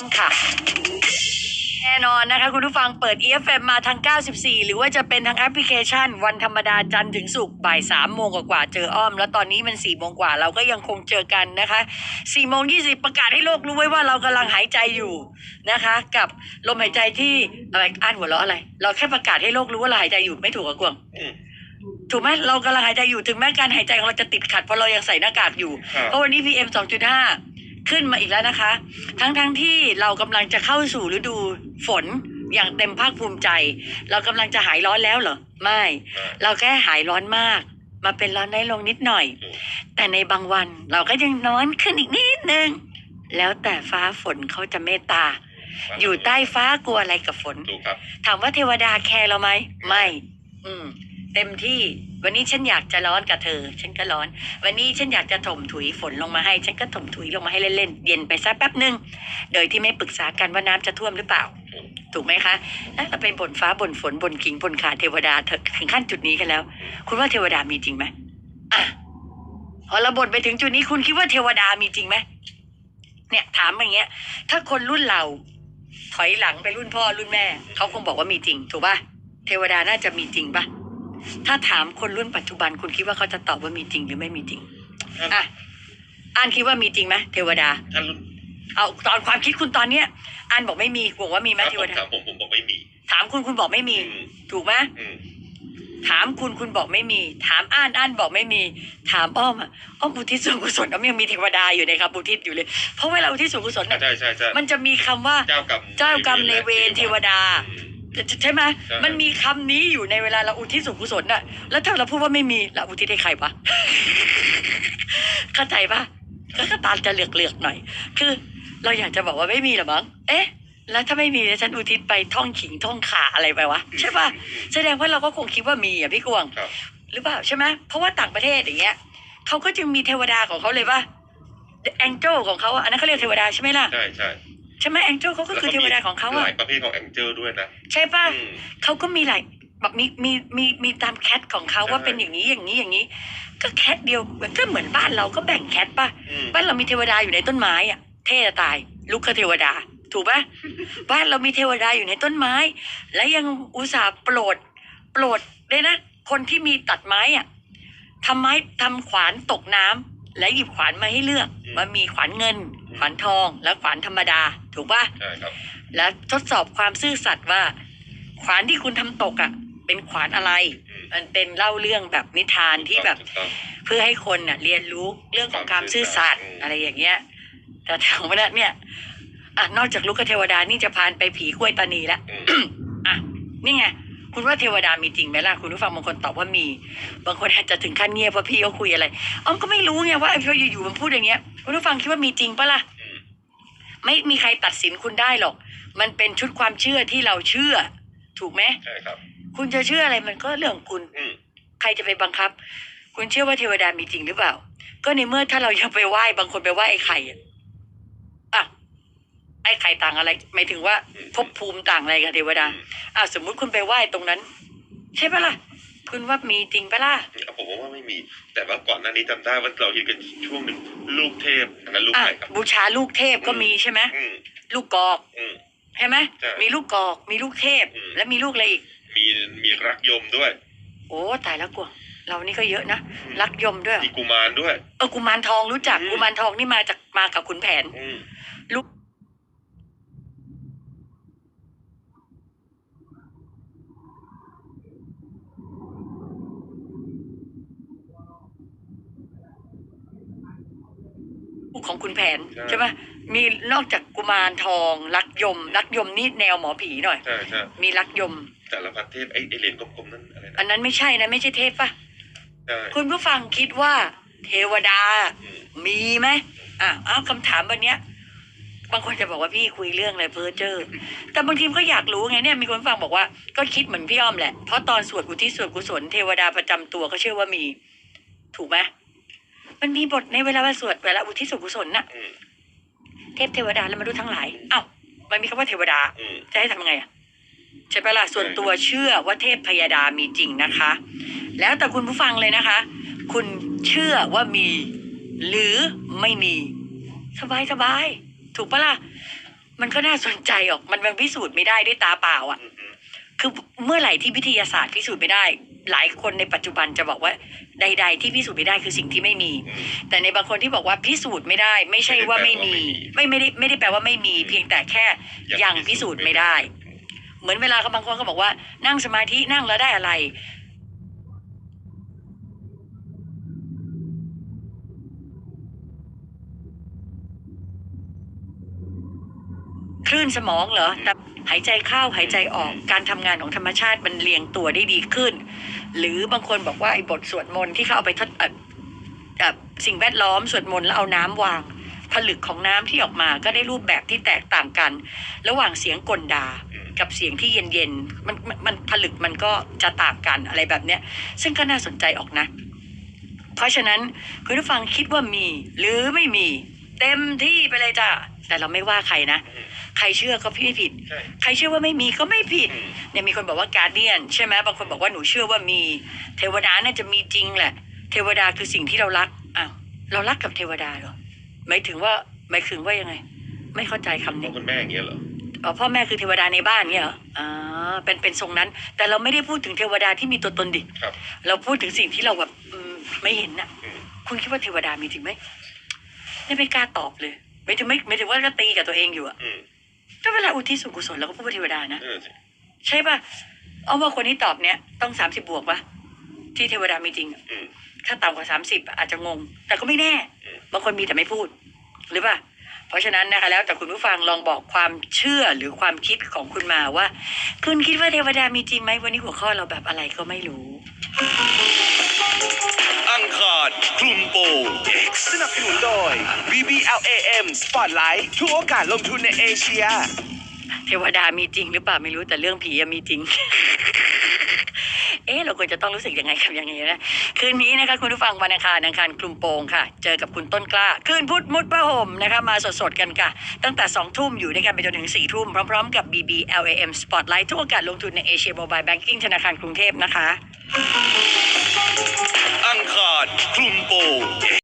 อมค่ะ แน่นอนนะคะ คุณผู้ฟังเปิด EFM มาทาง 94 หรือว่าจะเป็นทางแอปพลิเคชัน วันธรรมดาจันทร์ถึงศุกร์บ่าย3โมงกว่าๆเจออ้อม แล้วตอนนี้มัน4โมงกว่าเราก็ยังคงเจอกันนะคะ4โมง20 ประกาศให้โลกรู้ไว้ว่าเรากำลังหายใจอยู่นะคะ กับลมหายใจที่อะไรอ่านหัวเราะอะไร เราแค่ประกาศให้โลกรู้ว่าเราหายใจอยู่ไม่ถูกกับกวางอืมถูกไหมเรากำลังหายใจอยู่ถึงแม้การหายใจของเราจะติดขัดเพราะเรายังใส่หน้ากากอยู่ครับเพราะวันนี้ PM 2.5 ขึ้นมาอีกแล้วนะคะ ทั้งทั้งที่เรากำลังจะเข้าสู่ฤดูฝนอย่างเต็มภาคภูมิใจ เรากำลังจะหายร้อนแล้วเหรอ ไม่อ่าเราแค่หายร้อนมาก มาเป็นร้อนน้อยลงนิดหน่อยอืมแต่ในบางวันเราก็ยังร้อนขึ้นอีกนิดนึง แล้วแต่ฟ้าฝนเขาจะเมตตา อยู่ใต้ฟ้ากลัวอะไรกับฝนถูกครับถามว่าเทวดาแคร์เราไหม ไม่ อืม เต็มที่ วันนี้ฉันอยากจะร้อนกับเธอ ฉันก็ร้อน วันนี้ฉันอยากจะถมถุยฝนลงมาให้ ฉันก็ถมถุยลงมาให้เล่นๆ เย็นไปสักแป๊บหนึ่งโดยที่ไม่ปรึกษากันว่าน้ำจะท่วมหรือเปล่า ถูกไหมคะแล้วเป็นบนฟ้าบนฝนบนกิ่งบนขาเทวดาถึงขั้นจุดนี้กันแล้ว คุณว่าเทวดามีจริงไหมอะพอเราบ่นไปถึงจุดนี้คุณคิดว่าเทวดามีจริงไหมเนี่ย ถามอย่างเงี้ย ถ้าคนรุ่นเราถอยหลังไปรุ่นพ่อรุ่นแม่เขาคงบอกว่ามีจริง ถูกป่ะเทวดาน่าจะมีจริงป่ะ ถ้าถามคนรุ่นปัจจุบันคุณคิดว่าเขาจะตอบว่ามีจริงหรือไม่มีจริงท่านอะอ่านคิดว่ามีจริงไหมเทวดา ท่านรุ่นเอาตอนความคิดคุณตอนเนี้ยอ่านบอกไม่มีบอกว่ามีไหมถ้าเทผวมดา ถามผมผมบอกไม่มี ถามคุณคุณบอกไม่มี อืม ถูกไหมอืมถามคุณคุณบอกไม่มี ถามอ่านอ่านบอกไม่มี ถามอ้อมอะอ้อมอุทิศส่วนกุศลอ้อมยังมีเทวดาอยู่ในครับอุทิศอยู่เลย เพราะเวลาอุทิศส่วนกุศลใช่เนี่ยใช่ใช่ใช่มันจะมีคำว่า เจ้ากรรมเจ้ากรรมในายเวรเทวดา อืม ใช่ไหมใช่ มันมีคำนี้อยู่ในเวลาเราอุทิศส่วนกุศลน่ะ แล้วถ้าเราพูดว่าไม่มีเราอุทิศให้ใครปะเข้าใจปะก็ตาจะเหลือกเหลือกๆหน่อย คือ เราอยากจะบอกว่าไม่มีหรอมั้ง เอ๊ะ แล้วถ้าไม่มีแล้วฉันอุทิศไปท่องขิงท่องขาอะไรไปวะใช่ปะแสดงว่าเราก็คงคิดว่ามีอะพี่กวงครับ หรือเปล่าใช่ไหมเพราะว่าต่างประเทศอย่างเงี้ยเขาก็จึงมีเทวดาของเขาเลยปะแองเจิลของเขาอะอันนั้นเขาเรียกเทวดาใช่ไหมล่ะ ใช่ใช่ ใช่ไหมแองเจิลเขาก็คือเทวดาของเขาหอะลายประเภทของแองเจิลด้วยนะ ใช่ปะอืมเขาก็มีหลายแบบมีมีมีมีตามแคทของเขาใช่ว่าเป็นอย่างนี้อย่างนี้อย่างนี้ ก็แคทเดียวก็เหมือนบ้านเราก็แบ่งแคทปะอืมบ้านเรามีเทวดาอยู่ในต้นไม้อะเท่จะตาย ลูกคเทวดา ถูกปะบ้านเรามีเทวดาอยู่ในต้นไม้ และยังอุตส่าห์โปรด โปรดเลยนะ คนที่มีตัดไม้อะทำไม้ทำขวานตกน้ำและหยิบขวานมาให้เลือกมันมีขวานเงิน ขวานทองและขวานธรรมดา ถูกปะใช่ครับ และทดสอบความซื่อสัตย์ว่า ขวานที่คุณทำตกอะ่ะ เป็นขวานอะไรอืมมันเป็นเล่าเรื่องแบบนิทานที่แบบถูกต้องเพื่อให้คนน่ะ เรียนรู้เรื่องของความซื่อสัตย์อืมอะไรอย่างเงี้ย แต่ถามว่าเนี่ยอะนอกจากลูกเทวดานี่จะพานไปผีกล้วยตานีละอืมอะนี่ไง คุณว่าเทวดามีจริงไหมล่ะ คุณผู้ฟังบางคนตอบว่ามี บางคนอาจจะถึงขั้นเงียบว่าพี่เขาคุยอะไรอ้อมก็ไม่รู้ไงว่าไอ้พออยู่ๆมันพูดอย่างเงี้ย คุณผู้ฟังคิดว่ามีจริงปะล่ะอืมไม่มีใครตัดสินคุณได้หรอก มันเป็นชุดความเชื่อที่เราเชื่อ ถูกไหมใช่ครับ คุณจะเชื่ออะไรมันก็เรื่องของคุณอืมใครจะไปบังคับ คุณเชื่อว่าเทวดามีจริงหรือเปล่า ก็ในเมื่อถ้าเรายังไปไหว้บางคนไปไหว้ไอ้ไข่อะอะ ไอ้ไข่ต่างอะไรหมายถึงว่าภพภูมิต่างอะไรกับเทวดาอะสมมุติคุณไปไหว้ตรงนั้น ใช่ปะล่ะคุณว่ามีจริงปะล่ะอะผมว่าไม่มี แต่ว่าก่อนหน้านี้จำได้ว่าเราเห็นกันช่วงหนึ่งลูกเทพอันนั้นลูกอะใครครับบูชาลูกเทพก็มีใช่ไหมอืมลูกกอกอืมใช่ไหมใช่มีลูกกอกมีลูกเทพอืมและมีลูกอะไรอีก มีมีรักยมด้วย โอ้ตายแล้วกวงเรานี่ก็เยอะนะรักยมด้วยมีกุมารด้วยเออกุมารทองรู้จักอืมกุมารทองนี่มาจากมากับขุนแผนอืมลูก ของขุนแผนใช่ไหมมีนอกจากกุมารทองรักยมรักยมนี่แนวหมอผีหน่อย ใช่ใช่มีรักยม แต่ละประเทศไอ้ไอ้เหรียญกลมๆนั้นอะไรอันะนนั้นไม่ใช่นะ ไม่ใช่เทพปะใช่คุณผู้ฟังคิดว่า เทวดา อืมมีไหมอะเอาคำถามวันเนี้ย บางคนจะบอกว่าพี่คุยเรื่องอะไรเพ้อเจ้อแต่บางทีมก็อยากรู้ไงเนี่ยมีคนฟังบอกว่าก็คิดเหมือนพี่อ้อมแหละ เพราะตอนสวดอุทิศส่วนกุศลเทวดาประจำตัวก็เชื่อว่ามี ถูกไหม มันมีบทในเวลาวันสวดเวลาอุทิศส่วนกุศลน่ะ อืมเทพเทวดาและมนุษย์ทั้งหลายเอ้ามันมีคำว่าเทวดา อืม จะให้ทำยังไงอะใช่ปะล่ะส่วนตัวเชื่อว่าเทพพยดามีจริงนะคะ แล้วแต่คุณผู้ฟังเลยนะคะ คุณเชื่อว่ามี หรือไม่มี สบายสบายถูกปะล่ะมันก็น่าสนใจออกมันมันพิสูจน์ไม่ได้ด้วยตาเปล่าอะ อือฮึคือเมื่อไหร่ที่วิทยาศาสตร์พิสูจน์ไม่ได้ หลายคนในปัจจุบันจะบอกว่าใด ๆ ที่พิสูจน์ไม่ได้คือสิ่งที่ไม่มีอืมแต่ในบางคนที่บอกว่าพิสูจน์ไม่ได้ ไม่ใช่ว่าไม่มีไม่ไม่ได้ไม่ได้แปลว่าไม่มีเพียงแต่แค่ยังพิสูจน์ไม่ได้ เหมือนเวลาเขาบางคนเขาบอกว่านั่งสมาธินั่งแล้วได้อะไร คลื่นสมองเหรอแต่หายใจเข้าหายใจออกการทำงานของธรรมชาติมันเรียงตัวได้ดีขึ้น หรือบางคนบอกว่าไอ้บทสวดมนต์ที่เขาเอาไปทดสิ่งแวดล้อมสวดมนต์แล้วเอาน้ำวาง ผลึกของน้ำที่ออกมาก็ได้รูปแบบที่แตกต่างกัน ระหว่างเสียงกลดากับเสียงที่เย็นๆมันมันมันผลึกมันก็จะต่างกันอะไรแบบเนี้ย ซึ่งก็น่าสนใจออกนะ เพราะฉะนั้นคุณผู้ฟังคิดว่ามีหรือไม่มี เต็มที่ไปเลยจ้ะแต่เราไม่ว่าใครนะ ใครเชื่อก็ไม่ผิด ใช่ ใครเชื่อว่าไม่มีก็ไม่ผิดอืมเนี่ยมีคนบอกว่าการเดียนใช่ไหมบางคนบอกว่าหนูเชื่อว่ามีเทวดาน่าจะมีจริงแหละ เทวดาคือสิ่งที่เรารักอ้าวเรารักกับเทวดาเหรอหมายถึงว่าหมายถึงว่ายังไง ไม่เข้าใจคำพ่อนี้คุณแม่อย่างเงี้ยเหรออ๋อพ่อแม่คือเทวดาในบ้านเนี่ยเหรออ่าเป็นเป็นทรงนั้น แต่เราไม่ได้พูดถึงเทวดาที่มีตัวตนดิ ครับเราพูดถึงสิ่งที่เราแบบอืมไม่เห็นน่ะ อืมคุณคิดว่าเทวดามีจริงไหมเนี่ยไม่กล้าตอบเลย ไม่ถึงไม่ไม่ถึงว่าก็ตีกับตัวเองอยู่อะอืม ก็เวลาอุทิศส่วนกุศลเราก็พูดว่าเทวดานะ เออสิใช่ป่ะ เอาว่าคนที่ตอบเนี้ยต้องสามสิบบวกปะที่เทวดามีจริงอะอืม ถ้าต่ำกว่าสามสิบอาจจะงง แต่ก็ไม่แน่ อืม บางคนมีแต่ไม่พูด หรือป่ะ เพราะฉะนั้นนะคะ แล้วแต่คุณผู้ฟังลองบอกความเชื่อหรือความคิดของคุณมาว่า คุณคิดว่าเทวดามีจริงไหมวันนี้หัวข้อเราแบบอะไรก็ไม่รู้ อังคารคลุมโปง X สนับสนุนโดย BBLAM Spotlight ทุกโอกาสลงทุนในเอเชีย เทวดามีจริงหรือเปล่าไม่รู้แต่เรื่องผีอะมีจริง เอ๊ะเราควรจะต้องรู้สึกยังไงกับอย่างนี้นะคืนนี้นะคะคุณผู้ฟังวันอังคารอังคารคลุมโปงค่ะ เจอกับคุณต้นกล้า คืนพุธมุดประห่มนะคะมาสดๆกันค่ะ ตั้งแต่2ทุ่มอยู่ด้วยกันไปจนถึง4ทุ่มพร้อมๆกับ BBLAM Spotlight ทุกโอกาสลงทุนในเอเชียโมบายแบงกิ้งธนาคารกรุงเทพนะคะ อังคารคลุมโปง